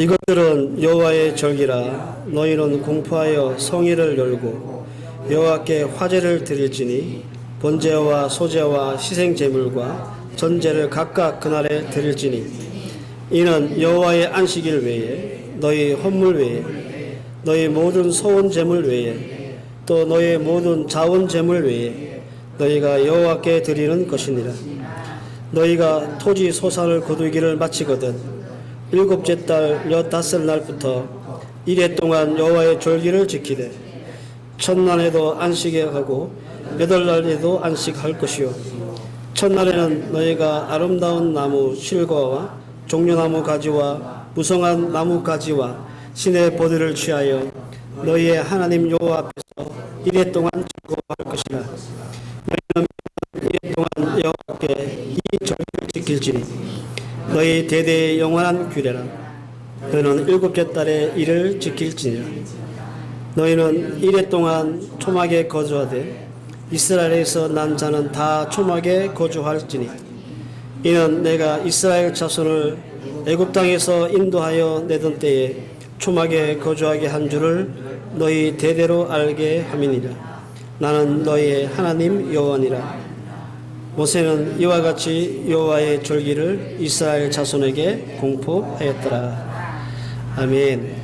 이것들은 여호와의 절기라 너희는 공포하여 성회를 열고 여호와께 화제를 드릴지니 번제와 소제와 희생 제물과 전제를 각각 그날에 드릴지니 이는 여호와의 안식일 외에 너희 헌물 외에 너희 모든 소원 제물 외에 또 너희 모든 자원 제물 외에 너희가 여호와께 드리는 것이니라. 너희가 토지 소산을 거두기를 마치거든 일곱째 달 여다섯 날부터 이래 동안 여호와의 절기를 지키되 첫날에도 안식에 하고 여덟 날에도 안식할 것이요. 첫날에는 너희가 아름다운 나무 실과와 종려나무 가지와 무성한 나무 가지와 신의 보드를 취하여 너희의 하나님 여호와 앞에서 이래 동안 즐거워할 것이라 너희는 이래 동안 여호와께 이 절기를 지킬지니 너희 대대의 영원한 규례라. 너희는 일곱째 달에 이를 지킬지니라. 너희는 이래 동안 초막에 거주하되 이스라엘에서 난 자는 다 초막에 거주할지니. 이는 내가 이스라엘 자손을 애굽 땅에서 인도하여 내던 때에 초막에 거주하게 한 줄을 너희 대대로 알게 함이니라. 나는 너희의 하나님 여호와니라 모세는 이와 같이 여호와의 절기를 이스라엘 자손에게 공포하였더라 아멘.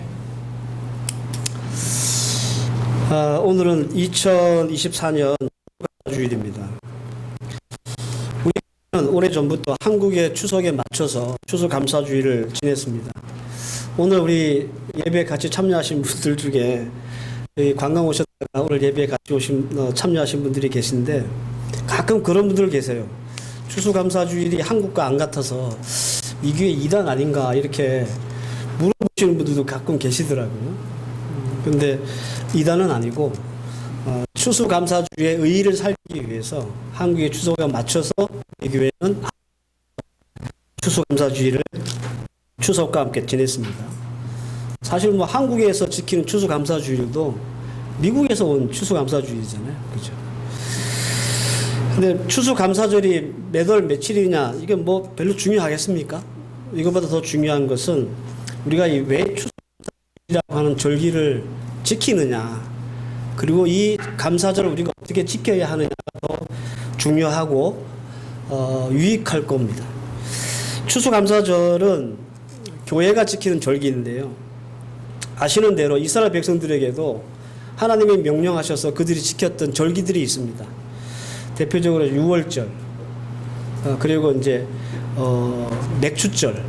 아, 오늘은 2024년 주일입니다. 우리는 오래 전부터 한국의 추석에 맞춰서 추석 감사주의를 지냈습니다. 오늘 우리 예배 같이 참여하신 분들 중에 이 관광 오셨다가 오늘 예배 같이 오신 어, 참여하신 분들이 계신데 가끔 그런 분들 계세요. 추수감사주일이 한국과 안 같아서 이게 이단 아닌가 이렇게 물어보시는 분들도 가끔 계시더라고요. 음, 근데 이단은 아니고 어, 추수감사주의 의의를 살기 위해서 한국의 추석에 맞춰서 이 교회는 추수감사주의를 추석과 함께 지냈습니다. 사실 뭐 한국에서 지키는 추수감사주의도 미국에서 온 추수감사주의잖아요. 그죠? 근데 추수 감사절이 몇월 며칠이냐 이게 뭐 별로 중요하겠습니까? 이것보다 더 중요한 것은 우리가 이 왜 추수감사절이라고 하는 절기를 지키느냐 그리고 이 감사절을 우리가 어떻게 지켜야 하느냐가 더 중요하고 어, 유익할 겁니다. 추수감사절은 교회가 지키는 절기인데요. 아시는 대로 이스라엘 백성들에게도 하나님이 명령하셔서 그들이 지켰던 절기들이 있습니다. 대표적으로 유월절, 어, 그리고 이제 어, 맥주절,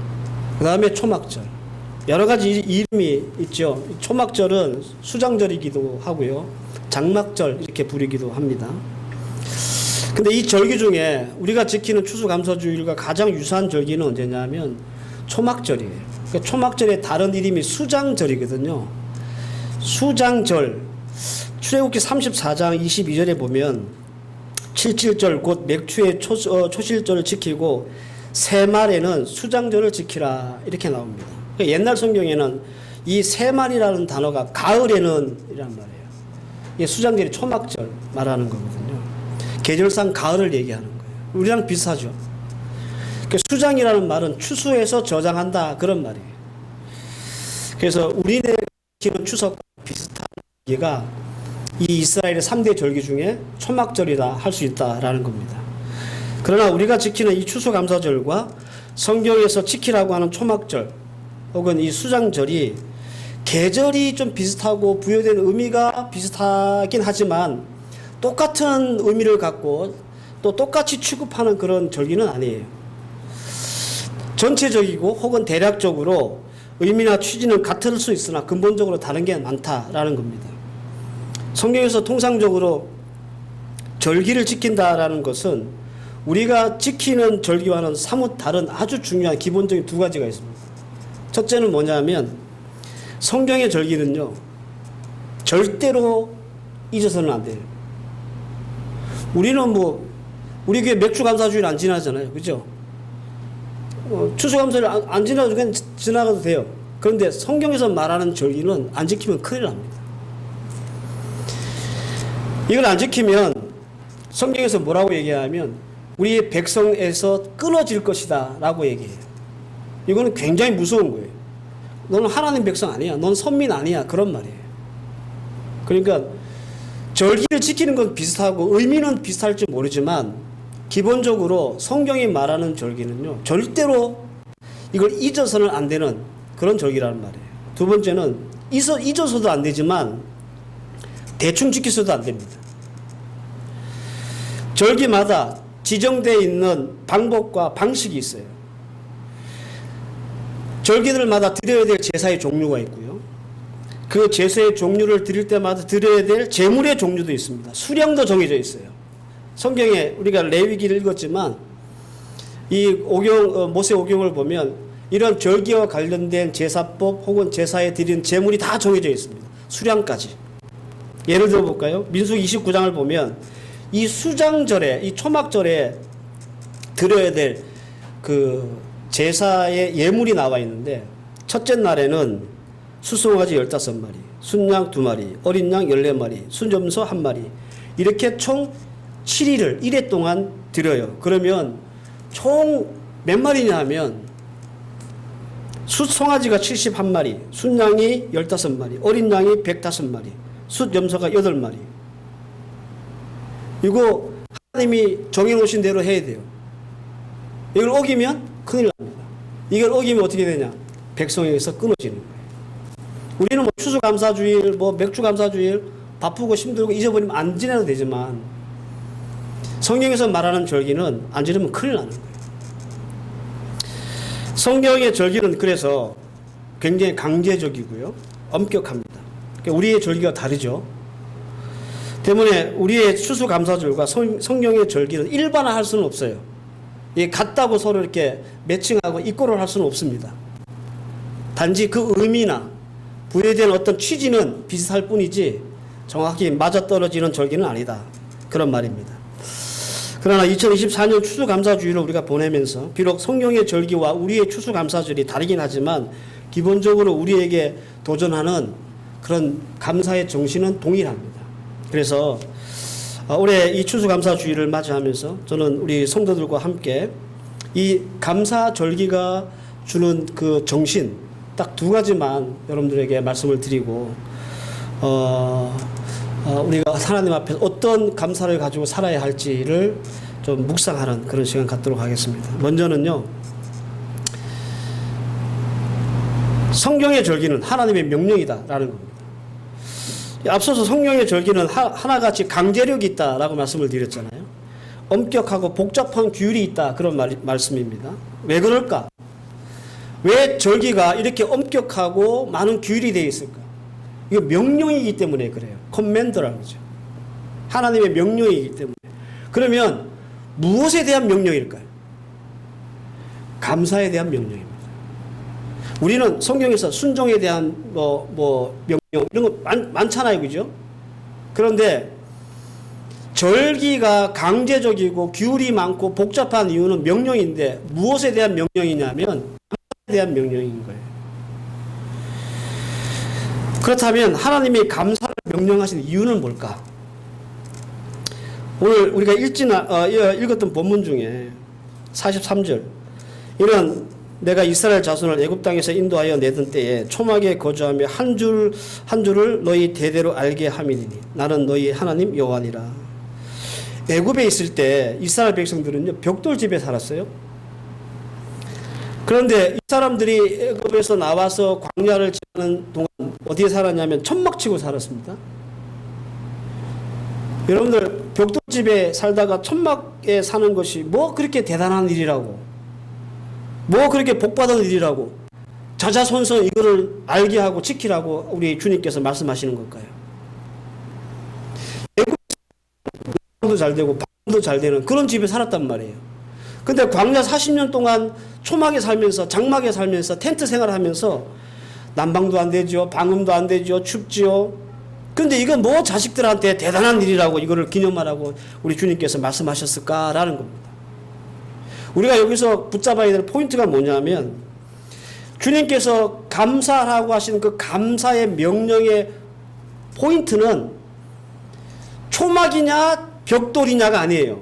그 다음에 초막절. 여러 가지 이- 이름이 있죠. 초막절은 수장절이기도 하고요. 장막절 이렇게 부르기도 합니다. 근데 이 절기 중에 우리가 지키는 추수감사주일과 가장 유사한 절기는 언제냐면 초막절이에요. 그러니까 초막절의 다른 이름이 수장절이거든요. 수장절. 출애굽기 34장 22절에 보면 칠칠절 곧 맥추의 초, 어, 초실절을 지키고 새말에는 수장절을 지키라 이렇게 나옵니다. 그러니까 옛날 성경에는 이 새말이라는 단어가 가을에는 이란 말이에요. 이게 수장절이 초막절 말하는 거거든요. 계절상 가을을 얘기하는 거예요. 우리랑 비슷하죠. 그 수장이라는 말은 추수해서 저장한다 그런 말이에요. 그래서 우리네 지키는 추석과 비슷한 얘가 이 이스라엘의 3대 절기 중에 초막절이다 할 수 있다라는 겁니다. 그러나 우리가 지키는 이 추수감사절과 성경에서 지키라고 하는 초막절 혹은 이 수장절이 계절이 좀 비슷하고 부여된 의미가 비슷하긴 하지만 똑같은 의미를 갖고 또 똑같이 취급하는 그런 절기는 아니에요. 전체적이고 혹은 대략적으로 의미나 취지는 같을 수 있으나 근본적으로 다른 게 많다라는 겁니다. 성경에서 통상적으로 절기를 지킨다라는 것은 우리가 지키는 절기와는 사뭇 다른 아주 중요한 기본적인 두 가지가 있습니다. 첫째는 뭐냐면 성경의 절기는요 절대로 잊어서는 안 돼요. 우리는 뭐 우리 교회 맥주 감사주일 안 지나잖아요, 그죠? 어, 추수 감사를 안, 안 지나도 그냥 지- 지나가도 돼요. 그런데 성경에서 말하는 절기는 안 지키면 큰일 납니다. 이걸 안 지키면 성경에서 뭐라고 얘기하면 우리의 백성에서 끊어질 것이다 라고 얘기해요. 이거는 굉장히 무서운 거예요. 너는 하나님 백성 아니야. 넌 선민 아니야. 그런 말이에요. 그러니까 절기를 지키는 건 비슷하고 의미는 비슷할지 모르지만 기본적으로 성경이 말하는 절기는요. 절대로 이걸 잊어서는 안 되는 그런 절기라는 말이에요. 두 번째는 잊어, 잊어서도 안 되지만 대충 지켜서도 안 됩니다. 절기마다 지정되어 있는 방법과 방식이 있어요. 절기들마다 드려야 될 제사의 종류가 있고요. 그 제사의 종류를 드릴 때마다 드려야 될 제물의 종류도 있습니다. 수량도 정해져 있어요. 성경에 우리가 레위기를 읽었지만 이 오경 어, 모세 오경을 보면 이런 절기와 관련된 제사법 혹은 제사에 드린 제물이 다 정해져 있습니다. 수량까지. 예를 들어 볼까요? 민수 29장을 보면 이 수장절에 이 초막절에 드려야 될 그 제사의 예물이 나와 있는데 첫째 날에는 수송아지 15마리, 순양 2마리, 어린 양 14마리, 순점소 1마리 이렇게 총 7일을 1회 동안 드려요. 그러면 총 몇 마리냐 하면 숫송아지가 71마리, 순양이 15마리, 어린 양이 105마리, 숫염소가 8마리. 이거 하나님이 정해놓으신 대로 해야 돼요. 이걸 어기면 큰일 납니다. 이걸 어기면 어떻게 되냐? 백성에게서 끊어지는 거예요. 우리는 뭐 추수감사주일, 뭐 맥주감사주일 바쁘고 힘들고 잊어버리면 안 지내도 되지만 성경에서 말하는 절기는 안 지내면 큰일 나는 거예요. 성경의 절기는 그래서 굉장히 강제적이고요. 엄격합니다. 그러니까 우리의 절기가 다르죠. 때문에 우리의 추수감사절과 성, 성경의 절기는 일반화할 수는 없어요. 이 같다고 서로 이렇게 매칭하고 이꼬를 할 수는 없습니다. 단지 그 의미나 부여된 어떤 취지는 비슷할 뿐이지 정확히 맞아떨어지는 절기는 아니다. 그런 말입니다. 그러나 2024년 추수감사주의를 우리가 보내면서 비록 성경의 절기와 우리의 추수감사절이 다르긴 하지만 기본적으로 우리에게 도전하는 그런 감사의 정신은 동일합니다. 그래서 어, 올해 이 추수감사 주의를 맞이하면서 저는 우리 성도들과 함께 이 감사 절기가 주는 그 정신 딱 두 가지만 여러분들에게 말씀을 드리고 어, 어, 우리가 하나님 앞에서 어떤 감사를 가지고 살아야 할지를 좀 묵상하는 그런 시간 갖도록 하겠습니다. 먼저는요. 성경의 절기는 하나님의 명령이다라는 겁니다. 앞서서 성경의 절기는 하, 하나같이 강제력이 있다라고 말씀을 드렸잖아요. 엄격하고 복잡한 규율이 있다 그런 말, 말씀입니다. 왜 그럴까? 왜 절기가 이렇게 엄격하고 많은 규율이 되어 있을까? 이거 명령이기 때문에 그래요. 커맨더라는 거죠. 하나님의 명령이기 때문에. 그러면 무엇에 대한 명령일까요? 감사에 대한 명령입니다. 우리는 성경에서 순종에 대한 뭐, 뭐, 명령, 이런 거 많, 많잖아요. 그죠? 그런데 절기가 강제적이고 규율이 많고 복잡한 이유는 명령인데 무엇에 대한 명령이냐면 대한 명령인 거예요. 그렇다면 하나님이 감사를 명령하신 이유는 뭘까? 오늘 우리가 읽지나, 어, 읽었던 본문 중에 43절 이런 내가 이스라엘 자손을 애굽 땅에서 인도하여 내던 때에 초막에 거주하며 한 줄 한 줄을 너희 대대로 알게 함이니 나는 너희 하나님 여호와니라. 애굽에 있을 때 이스라엘 백성들은요 벽돌 집에 살았어요. 그런데 이 사람들이 애굽에서 나와서 광야를 지나는 동안 어디에 살았냐면 천막 치고 살았습니다. 여러분들 벽돌 집에 살다가 천막에 사는 것이 뭐 그렇게 대단한 일이라고 뭐 그렇게 복받은 일이라고 자자손손 이거를 알게 하고 지키라고 우리 주님께서 말씀하시는 걸까요? 애국도 잘 되고 방도 잘 되는 그런 집에 살았단 말이에요. 근데 광야 40년 동안 초막에 살면서 장막에 살면서 텐트 생활하면서 난방도 안 되죠. 방음도 안 되죠. 춥지요. 근데 이건 뭐 자식들한테 대단한 일이라고 이거를 기념하라고 우리 주님께서 말씀하셨을까라는 겁니다. 우리가 여기서 붙잡아야 될 포인트가 뭐냐면 주님께서 감사라고 하신 그 감사의 명령의 포인트는 초막이냐 벽돌이냐가 아니에요.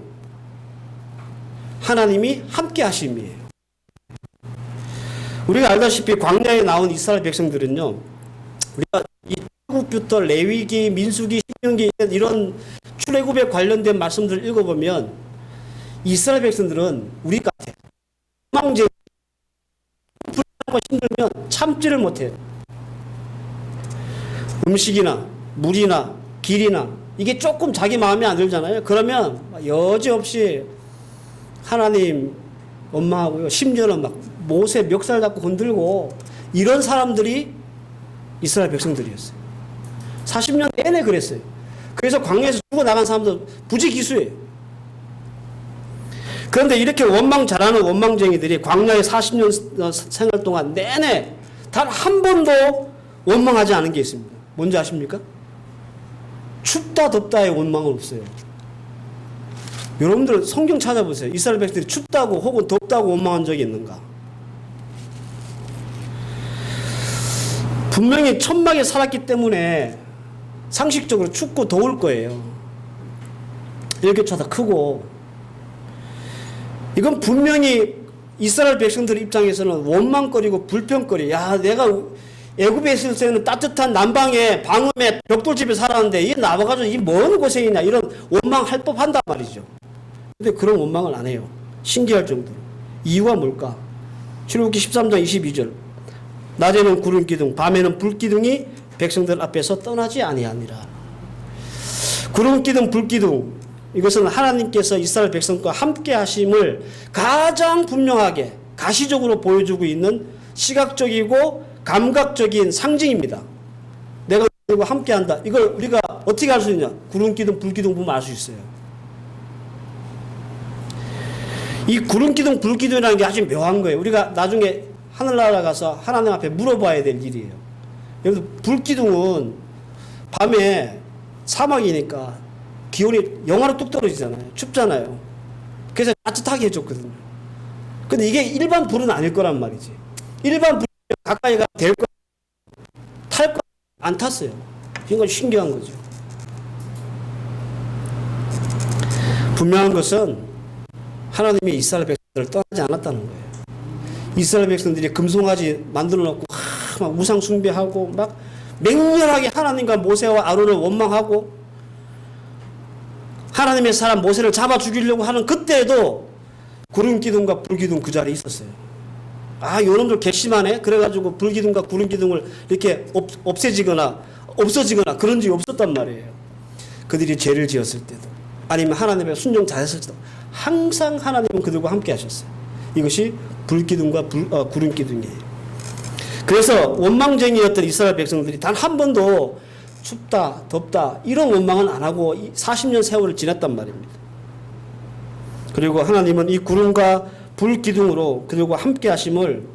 하나님이 함께 하심이에요. 우리가 알다시피 광야에 나온 이스라엘 백성들은요. 우리가 이 출애굽부터 레위기, 민수기, 신명기 이런 출애굽에 관련된 말씀들을 읽어보면 이스라엘 백성들은 우리 같아. 망제 불안하고 힘들면 참지를 못해요. 음식이나 물이나 길이나 이게 조금 자기 마음에 안 들잖아요. 그러면 여지없이 하나님 원망하고요. 심지어는 막 못에 멱살 잡고 건들고 이런 사람들이 이스라엘 백성들이었어요. 40년 내내 그랬어요. 그래서 광야에서 죽어 나간 사람들 부지기수예요. 그런데 이렇게 원망 잘하는 원망쟁이들이 광야에 40년 생활 동안 내내 단 한 번도 원망하지 않은 게 있습니다. 뭔지 아십니까? 춥다 덥다의 원망은 없어요. 여러분들 성경 찾아보세요. 이스라엘 백성들이 춥다고 혹은 덥다고 원망한 적이 있는가? 분명히 천막에 살았기 때문에 상식적으로 춥고 더울 거예요. 일교차도 크고 이건 분명히 이스라엘 백성들 입장에서는 원망거리고 불평거리. 야, 내가 애굽에 있을 때는 따뜻한 남방에 방음에 벽돌집에 살았는데 이 나와가지고 이뭔 고생이냐 이런 원망할 법한단 말이죠. 근데 그런 원망을 안 해요. 신기할 정도로. 이유가 뭘까? 출애굽기 13장 22절. 낮에는 구름 기둥, 밤에는 불 기둥이 백성들 앞에서 떠나지 아니하니라. 구름 기둥, 불 기둥 이것은 하나님께서 이스라엘 백성과 함께 하심을 가장 분명하게 가시적으로 보여주고 있는 시각적이고 감각적인 상징입니다. 내가 누구 함께 한다. 이걸 우리가 어떻게 알 수 있냐? 구름 기둥, 불 기둥 보면 알 수 있어요. 이 구름 기둥, 불 기둥이라는 게 아주 묘한 거예요. 우리가 나중에 하늘나라 가서 하나님 앞에 물어봐야 될 일이에요. 여러분, 불 기둥은 밤에 사막이니까 기온이 영하로 뚝 떨어지잖아요. 춥잖아요. 그래서 따뜻하게 해줬거든요. 근데 이게 일반 불은 아닐 거란 말이지. 일반 불 가까이 가될 거, 탈 거, 안 탔어요. 이건 신기한 거죠. 분명한 것은 하나님이 이스라엘 백성들을 떠나지 않았다는 거예요. 이스라엘 백성들이 금송아지 만들어 놓고 막 우상 숭배하고 막 맹렬하게 하나님과 모세와 아론을 원망하고 하나님의 사람 모세를 잡아 죽이려고 하는 그때에도 구름 기둥과 불 기둥 그 자리에 있었어요. 아, 요놈들 괘씸하네. 그래가지고 불 기둥과 구름 기둥을 이렇게 없, 없애지거나 없어지거나 그런 적이 없었단 말이에요. 그들이 죄를 지었을 때도 아니면 하나님의 순종 잘했을 때도 항상 하나님은 그들과 함께 하셨어요. 이것이 불 기둥과 불, 어, 구름 기둥이에요. 그래서 원망쟁이였던 이스라엘 백성들이 단 한 번도 춥다, 덥다 이런 원망은 안 하고 40년 세월을 지났단 말입니다. 그리고 하나님은 이 구름과 불 기둥으로 그들과 함께 하심을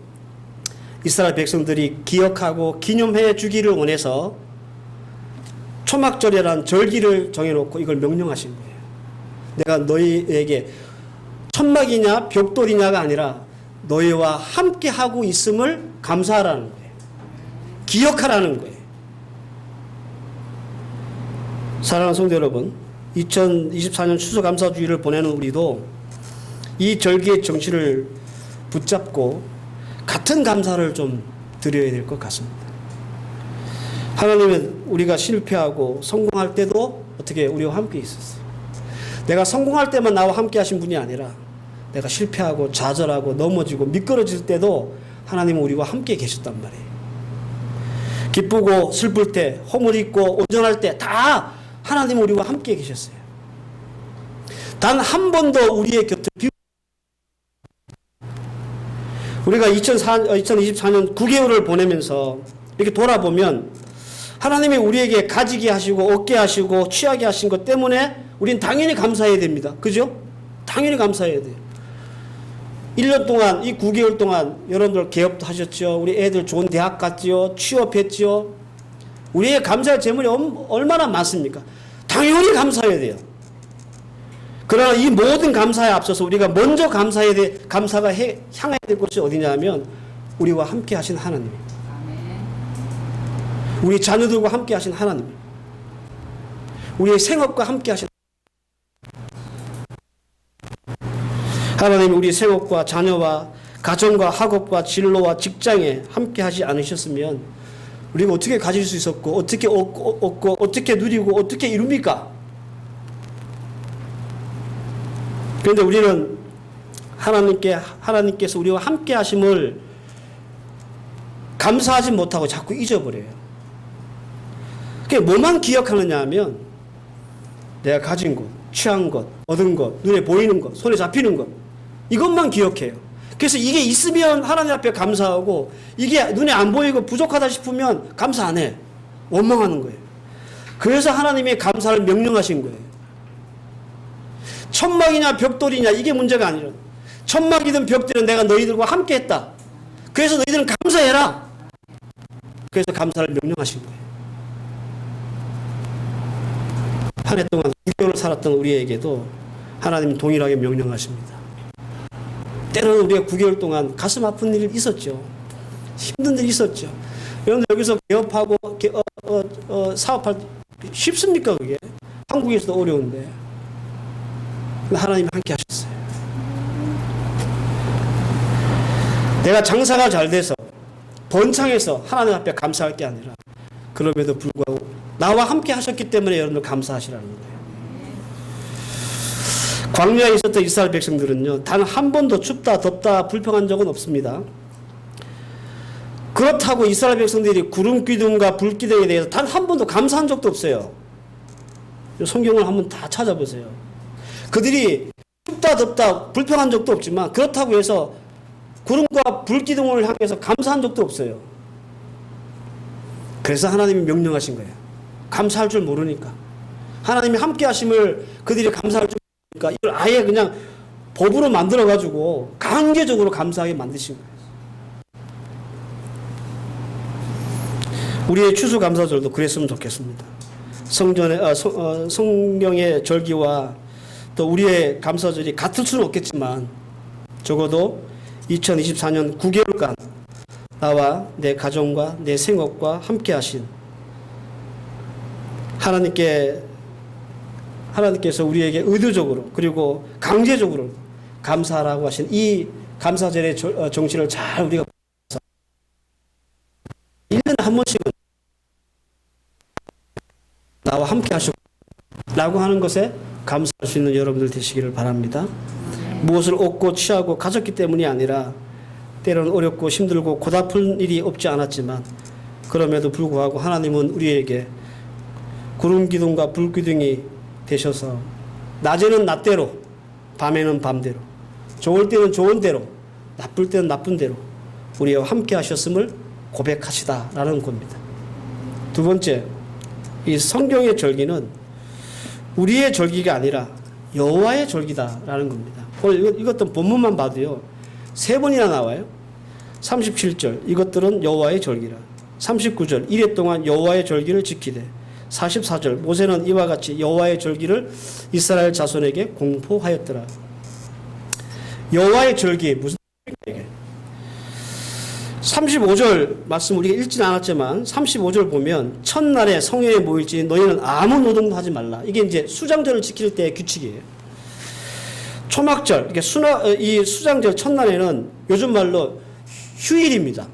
이스라엘 백성들이 기억하고 기념해 주기를 원해서 초막절이라는 절기를 정해놓고 이걸 명령하신 거예요. 내가 너희에게 천막이냐 벽돌이냐가 아니라 너희와 함께 하고 있음을 감사하라는 거예요. 기억하라는 거예요. 사랑하는 성도 여러분, 2024년 추수 감사주의를 보내는 우리도 이 절기의 정신을 붙잡고 같은 감사를 좀 드려야 될 것 같습니다. 하나님은 우리가 실패하고 성공할 때도 어떻게 우리와 함께 있었어요. 내가 성공할 때만 나와 함께 하신 분이 아니라 내가 실패하고 좌절하고 넘어지고 미끄러질 때도 하나님은 우리와 함께 계셨단 말이에요. 기쁘고 슬플 때, 허물 있고 온전할 때 다 하나님은 우리와 함께 계셨어요. 단 한 번도 우리의 곁을 비 우리가 2004, 2024년 9개월을 보내면서 이렇게 돌아보면 하나님이 우리에게 가지게 하시고 얻게 하시고 취하게 하신 것 때문에 우린 당연히 감사해야 됩니다. 그죠? 당연히 감사해야 돼요. 1년 동안, 이 9개월 동안 여러분들 개업도 하셨죠. 우리 애들 좋은 대학 갔지요. 취업했지요. 우리의 감사의 재물이 얼마나 많습니까? 당연히 감사해야 돼요. 그러나 이 모든 감사에 앞서서 우리가 먼저 감사해야 돼, 감사가 해, 향해야 될 곳이 어디냐면 우리와 함께 하신 하나님. 우리 자녀들과 함께 하신 하나님. 우리의 생업과 함께 하신 하나님 우리 생업과 자녀와 가정과 학업과 진로와 직장에 함께 하지 않으셨으면 우리가 어떻게 가질 수 있었고 어떻게 얻고, 얻고 어떻게 누리고 어떻게 이룹니까? 그런데 우리는 하나님께 하나님께서 우리와 함께 하심을 감사하지 못하고 자꾸 잊어버려요. 그게 뭐만 기억하느냐 하면 내가 가진 것, 취한 것, 얻은 것, 눈에 보이는 것, 손에 잡히는 것 이것만 기억해요. 그래서 이게 있으면 하나님 앞에 감사하고 이게 눈에 안 보이고 부족하다 싶으면 감사 안 해. 원망하는 거예요. 그래서 하나님이 감사를 명령하신 거예요. 천막이냐 벽돌이냐 이게 문제가 아니라 천막이든 벽돌은 내가 너희들과 함께 했다. 그래서 너희들은 감사해라. 그래서 감사를 명령하신 거예요. 한 해 동안 6개월을 살았던 우리에게도 하나님 동일하게 명령하십니다. 때로는 우리가 9개월 동안 가슴 아픈 일이 있었죠. 힘든 일이 있었죠. 여러분 여기서 개업하고 개, 어, 어, 어, 사업할 쉽습니까 그게? 한국에서도 어려운데 하나님 함께 하셨어요. 내가 장사가 잘 돼서 번창해서 하나님 앞에 감사할 게 아니라 그럼에도 불구하고 나와 함께 하셨기 때문에 여러분들 감사하시라는 거예요. 광야에 있었던 이스라엘 백성들은요, 단 한 번도 춥다, 덥다, 불평한 적은 없습니다. 그렇다고 이스라엘 백성들이 구름 기둥과 불 기둥에 대해서 단 한 번도 감사한 적도 없어요. 성경을 한번 다 찾아보세요. 그들이 춥다, 덥다, 불평한 적도 없지만 그렇다고 해서 구름과 불 기둥을 향해서 감사한 적도 없어요. 그래서 하나님이 명령하신 거예요. 감사할 줄 모르니까. 하나님이 함께 하심을 그들이 감사할 줄 모르니까 이걸 아예 그냥 법으로 만들어 가지고 강제적으로 감사하게 만드신 거예요. 우리의 추수감사절도 그랬으면 좋겠습니다. 성전의 아, 성, 어, 성경의 절기와 또 우리의 감사절이 같을 수는 없겠지만 적어도 2024년 9개월간 나와 내 가정과 내 생업과 함께 하신 하나님께 하나님께서 우리에게 의도적으로 그리고 강제적으로 감사하라고 하신 이 감사절의 저- 어, 정신을 잘 우리가 1년에 한 번씩은 나와 함께 하셨고 라고 하는 것에 감사할 수 있는 여러분들 되시기를 바랍니다. 무엇을 얻고 취하고 가졌기 때문이 아니라 때로는 어렵고 힘들고 고달픈 일이 없지 않았지만 그럼에도 불구하고 하나님은 우리에게 구름 기둥과 불 기둥이 되셔서 낮에는 낮대로 밤에는 밤대로 좋을 때는 좋은 대로 나쁠 때는 나쁜 대로 우리와 함께 하셨음을 고백하시다라는 겁니다. 두 번째, 이 성경의 절기는 우리의 절기가 아니라 여호와의 절기다라는 겁니다. 오늘 이것, 이것도 본문만 봐도요. 세 번이나 나와요. 37절 이것들은 여호와의 절기라. 39절 이래 동안 여호와의 절기를 지키되 44절 모세는 이와 같이 여호와의 절기를 이스라엘 자손에게 공포하였더라. 여호와의 절기 무슨 이게? 35절 말씀 우리가 읽지는 않았지만 35절 보면 첫날에 성회에 모일지 너희는 아무 노동도 하지 말라. 이게 이제 수장절을 지킬 때의 규칙이에요. 초막절, 이게 수나, 어, 이 수장절 첫날에는 요즘 말로 휴일입니다.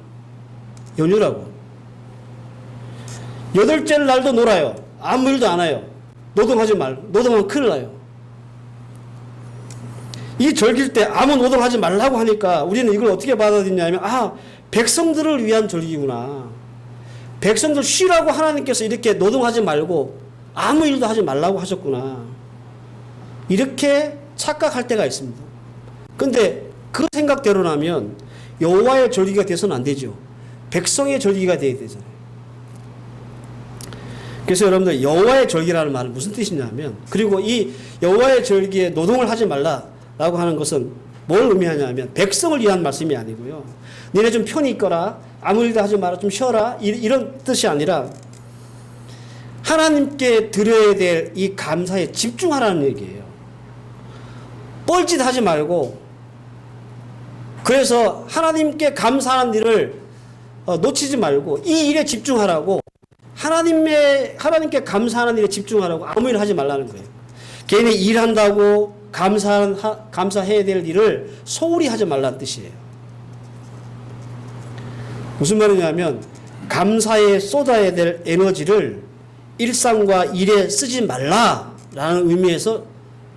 연휴라고. 여덟째 날도 놀아요. 아무 일도 안 해요. 노동하지 말, 노동하면 큰일 나요. 이 절기일 때 아무 노동하지 말라고 하니까 우리는 이걸 어떻게 받아들이냐면, 아, 백성들을 위한 절기구나. 백성들 쉬라고 하나님께서 이렇게 노동하지 말고 아무 일도 하지 말라고 하셨구나. 이렇게 착각할 때가 있습니다. 근데 그 생각대로라면 여호와의 절기가 돼서는 안 되죠. 백성의 절기가 돼야 되잖아요. 그래서 여러분들 여호와의 절기라는 말은 무슨 뜻이냐면 그리고 이 여호와의 절기에 노동을 하지 말라라고 하는 것은 뭘 의미하냐면 백성을 위한 말씀이 아니고요. 너네 좀 편히 있거라. 아무 일도 하지 마라. 좀 쉬어라. 이- 이런 뜻이 아니라 하나님께 드려야 될 이 감사에 집중하라는 얘기예요. 뻘짓 하지 말고 그래서 하나님께 감사하는 일을 어, 놓치지 말고 이 일에 집중하라고 하나님의 하나님께 감사하는 일에 집중하라고 아무 일 하지 말라는 거예요. 괜히 일한다고 감사 감사해야 될 일을 소홀히 하지 말라는 뜻이에요. 무슨 말이냐면 감사에 쏟아야 될 에너지를 일상과 일에 쓰지 말라라는 의미에서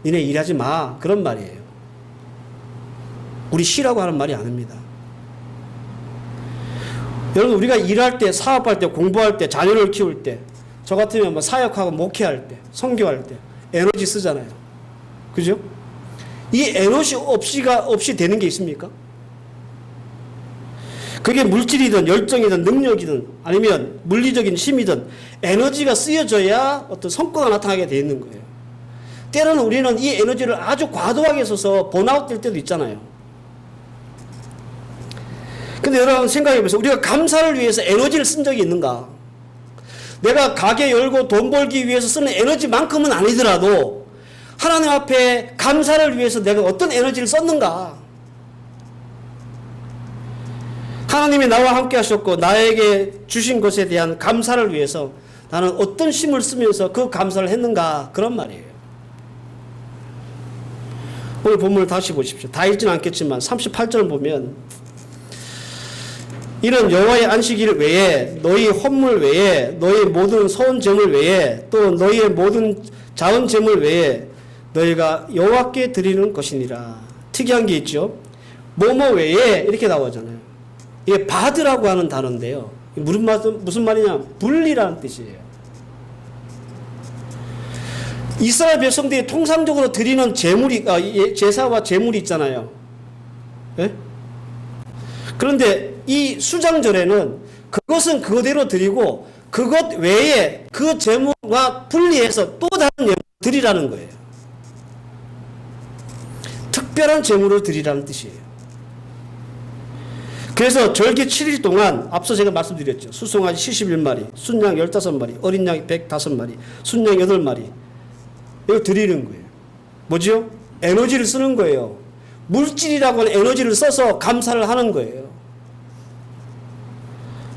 니네 일하지 마 그런 말이에요. 우리 쉬라고 하는 말이 아닙니다. 여러분 우리가 일할 때 사업할 때 공부할 때 자녀를 키울 때 저 같으면 뭐 사역하고 목회할 때 성교할 때 에너지 쓰잖아요. 그죠? 이 에너지 없이가 없이 되는 게 있습니까? 그게 물질이든 열정이든 능력이든 아니면 물리적인 힘이든 에너지가 쓰여져야 어떤 성과가 나타나게 돼 있는 거예요. 때로는 우리는 이 에너지를 아주 과도하게 써서 번아웃 될 때도 있잖아요. 근데 여러분 생각해 보세요. 우리가 감사를 위해서 에너지를 쓴 적이 있는가? 내가 가게 열고 돈 벌기 위해서 쓰는 에너지만큼은 아니더라도 하나님 앞에 감사를 위해서 내가 어떤 에너지를 썼는가? 하나님이 나와 함께 하셨고 나에게 주신 것에 대한 감사를 위해서 나는 어떤 힘을 쓰면서 그 감사를 했는가? 그런 말이에요. 오늘 본문을 다시 보십시오. 다 읽지는 않겠지만 38절 보면 이는 여호와의 안식일 외에 너희 헌물 외에 너희 모든 소원 제물 외에 또 너희의 모든 자원 제물 외에 너희가 여호와께 드리는 것이니라. 특이한 게 있죠. 뭐뭐 외에 이렇게 나오잖아요. 이게 바드라고 하는 단어인데요. 무슨 말 무슨 말이냐? 분리라는 뜻이에요. 이스라엘 백성들이 통상적으로 드리는 제물이 아, 예, 제사와 제물이 있잖아요. 예? 그런데 이 수장절에는 그것은 그대로 드리고 그것 외에 그 제물과 분리해서 또 다른 예물을 드리라는 거예요. 특별한 제물을 드리라는 뜻이에요. 그래서 절기 7일 동안 앞서 제가 말씀드렸죠. 수송아지 71마리, 순양 15마리, 어린 양이 105마리, 순양 8마리. 이거 드리는 거예요. 뭐지요? 에너지를 쓰는 거예요. 물질이라고 하는 에너지를 써서 감사를 하는 거예요.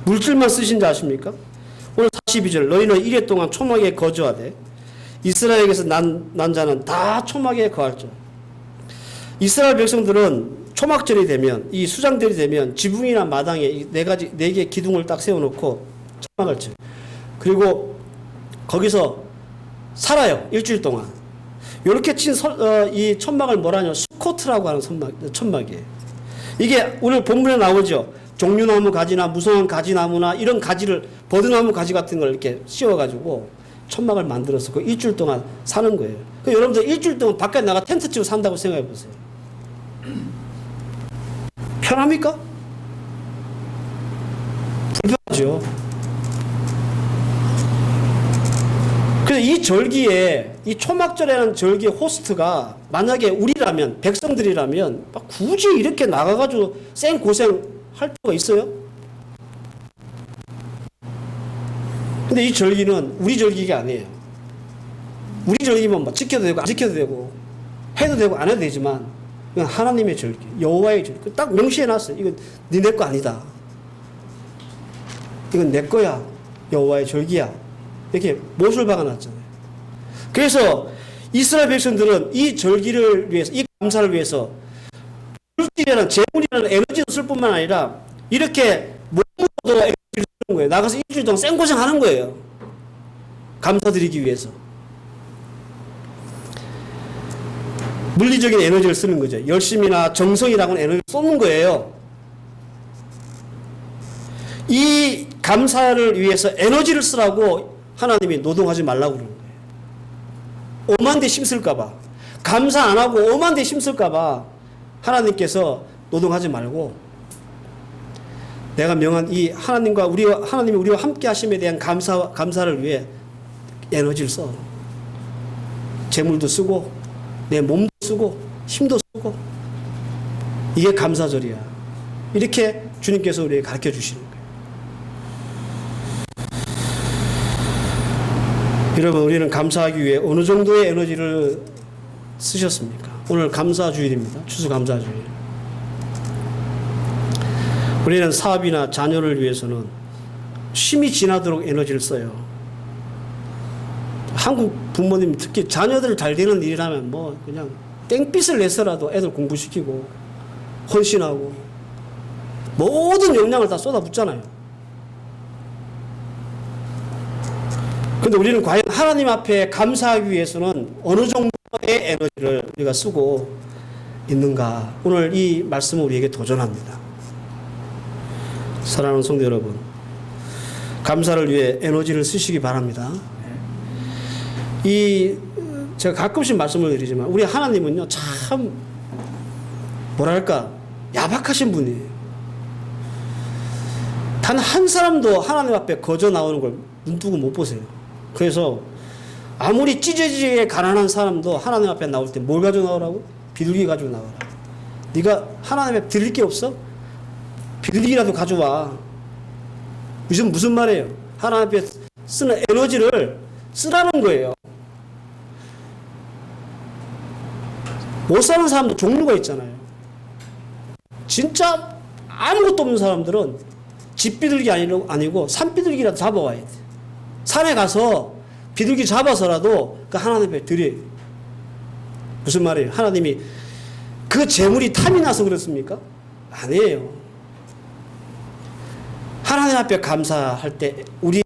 물질만 쓰신 줄 아십니까? 오늘 42절 너희는 이래 동안 초막에 거주하되 이스라엘에게서 난, 난 자는 다 초막에 거할 줄. 이스라엘 백성들은 초막절이 되면 이 수장들이 되면 지붕이나 마당에 이네 가지 네 개의 기둥을 딱 세워놓고 초막을 쳐. 그리고 거기서 살아요 일주일 동안. 이렇게 친 어, 이 천막을 뭐라냐 수코트라고 하는 천막, 천막이에요. 이게 오늘 본문에 나오죠. 종류나무 가지나 무성한 가지나무나 이런 가지를 버드나무 가지 같은 걸 이렇게 씌워가지고 천막을 만들어서 그 일주일 동안 사는 거예요. 그 여러분들 일주일 동안 밖에 나가 텐트 치고 산다고 생각해 보세요. 편합니까? 불편하죠. 그래서 이 절기에 이 초막절이라는 절기의 호스트가 만약에 우리라면 백성들이라면 막 굳이 이렇게 나가가지고 생 고생 할 필요가 있어요? 근데 이 절기는 우리 절기가 아니에요. 우리 절기면 뭐 지켜도 되고 안 지켜도 되고 해도 되고 안 해도 되지만 이건 하나님의 절기, 여호와의 절기. 딱 명시해 놨어요. 이건 니네 거 아니다. 이건 내 거야. 여호와의 절기야. 이렇게 못을 박아놨잖아요. 그래서 이스라엘 백성들은 이 절기를 위해서, 이 감사를 위해서 물질이라는 재물이라는 에너지를 쓸 뿐만 아니라 이렇게 몸으로도 에너지를 쓰는 거예요. 나가서 일주일 동안 생고생 하는 거예요. 감사드리기 위해서. 물리적인 에너지를 쓰는 거죠. 열심이나 정성이라고는 에너지를 쏟는 거예요. 이 감사를 위해서 에너지를 쓰라고 하나님이 노동하지 말라고 그러는 거예요. 오만 대 힘쓸까봐. 감사 안 하고 오만 대 힘쓸까봐 하나님께서 노동하지 말고 내가 명한 이 하나님과 우리 하나님이 우리와 함께 하심에 대한 감사 감사를 위해 에너지를 써. 재물도 쓰고 내 몸도 쓰고 힘도 쓰고 이게 감사절이야. 이렇게 주님께서 우리에게 가르쳐 주시는 거예요. 여러분 우리는 감사하기 위해 어느 정도의 에너지를 쓰셨습니까? 오늘 감사주일입니다. 추수감사주일. 우리는 사업이나 자녀를 위해서는 쉼이 지나도록 에너지를 써요. 한국 부모님 특히 자녀들 잘 되는 일이라면 뭐 그냥 땡빛을 내서라도 애들 공부시키고 헌신하고 모든 역량을 다 쏟아붓잖아요. 근데 우리는 과연 하나님 앞에 감사하기 위해서는 어느 정도 의 에너지를 우리가 쓰고 있는가? 오늘 이 말씀은 우리에게 도전합니다. 사랑하는 성도 여러분, 감사를 위해 에너지를 쓰시기 바랍니다. 이 제가 가끔씩 말씀을 드리지만 우리 하나님은요 참 뭐랄까 야박하신 분이에요. 단 한 사람도 하나님 앞에 거저 나오는 걸 눈뜨고 못 보세요. 그래서 아무리 찌질찌질하게 가난한 사람도 하나님 앞에 나올 때 뭘 가지고 나오라고? 비둘기 가지고 나와라. 네가 하나님 앞에 드릴 게 없어? 비둘기라도 가져와. 무슨 무슨 말이에요? 하나님 앞에 쓰는 에너지를 쓰라는 거예요. 못 사는 사람도 종류가 있잖아요. 진짜 아무것도 없는 사람들은 집 비둘기 아니고, 아니고 산 비둘기라도 잡아와야 돼. 산에 가서 비둘기 잡아서라도 그 하나님 앞에 드려. 무슨 말이에요? 하나님이 그 재물이 탐이 나서 그렇습니까? 아니에요. 하나님 앞에 감사할 때 우리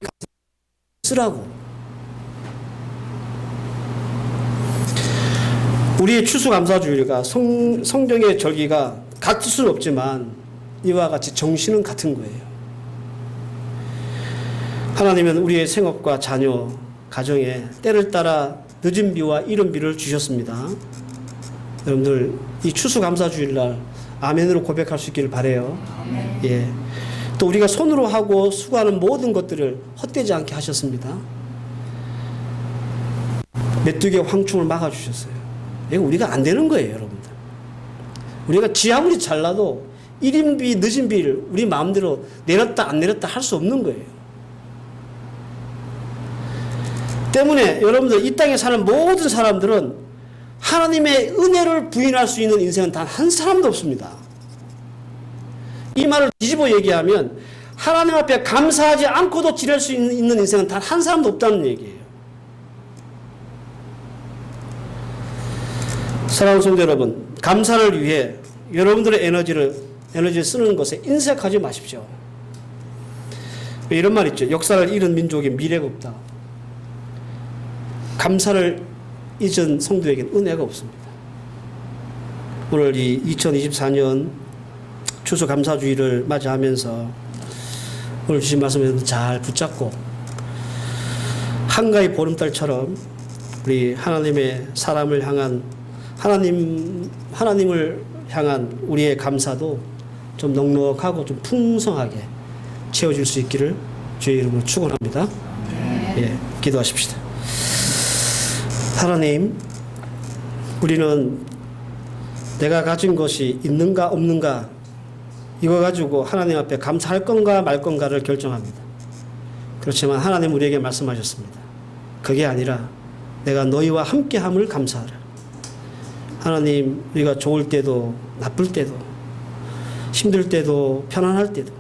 쓰라고. 우리의 추수감사주일과 성, 성경의 절기가 같을 수는 없지만 이와 같이 정신은 같은 거예요. 하나님은 우리의 생업과 자녀, 가정에 때를 따라 늦은 비와 이른 비를 주셨습니다. 여러분들 이 추수감사 주일날 아멘으로 고백할 수 있기를 바래요. 예. 또 우리가 손으로 하고 수고하는 모든 것들을 헛되지 않게 하셨습니다. 메뚜기의 황충을 막아 주셨어요. 이거 우리가 안 되는 거예요, 여러분들. 우리가 지 아무리 잘나도 1인비, 늦은 비를 우리 마음대로 내렸다 안 내렸다 할 수 없는 거예요. 때문에 여러분들 이 땅에 사는 모든 사람들은 하나님의 은혜를 부인할 수 있는 인생은 단 한 사람도 없습니다. 이 말을 뒤집어 얘기하면 하나님 앞에 감사하지 않고도 지낼 수 있는 인생은 단 한 사람도 없다는 얘기예요. 사랑하는 성도 여러분, 감사를 위해 여러분들의 에너지를 에너지를 쓰는 것에 인색하지 마십시오. 이런 말 있죠. 역사를 잃은 민족에 미래가 없다. 감사를 잊은 성도에게는 은혜가 없습니다. 오늘 이 2024년 추수 감사주의를 맞이하면서 오늘 주신 말씀을 잘 붙잡고 한가위 보름달처럼 우리 하나님의 사람을 향한 하나님 하나님을 향한 우리의 감사도 좀 넉넉하고 좀 풍성하게 채워질 수 있기를 주의 이름으로 축원합니다. 예, 기도하십시다. 하나님, 우리는 내가 가진 것이 있는가 없는가 이거 가지고 하나님 앞에 감사할 건가 말 건가를 결정합니다. 그렇지만 하나님 우리에게 말씀하셨습니다. 그게 아니라 내가 너희와 함께함을 감사하라. 하나님 우리가 좋을 때도 나쁠 때도 힘들 때도 편안할 때도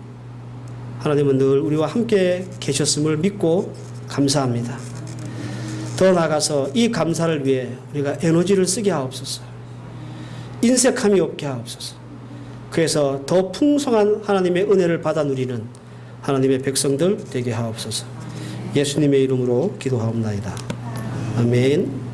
하나님은 늘 우리와 함께 계셨음을 믿고 감사합니다. 더 나아가서 이 감사를 위해 우리가 에너지를 쓰게 하옵소서. 인색함이 없게 하옵소서. 그래서 더 풍성한 하나님의 은혜를 받아 누리는 하나님의 백성들 되게 하옵소서. 예수님의 이름으로 기도하옵나이다. 아멘.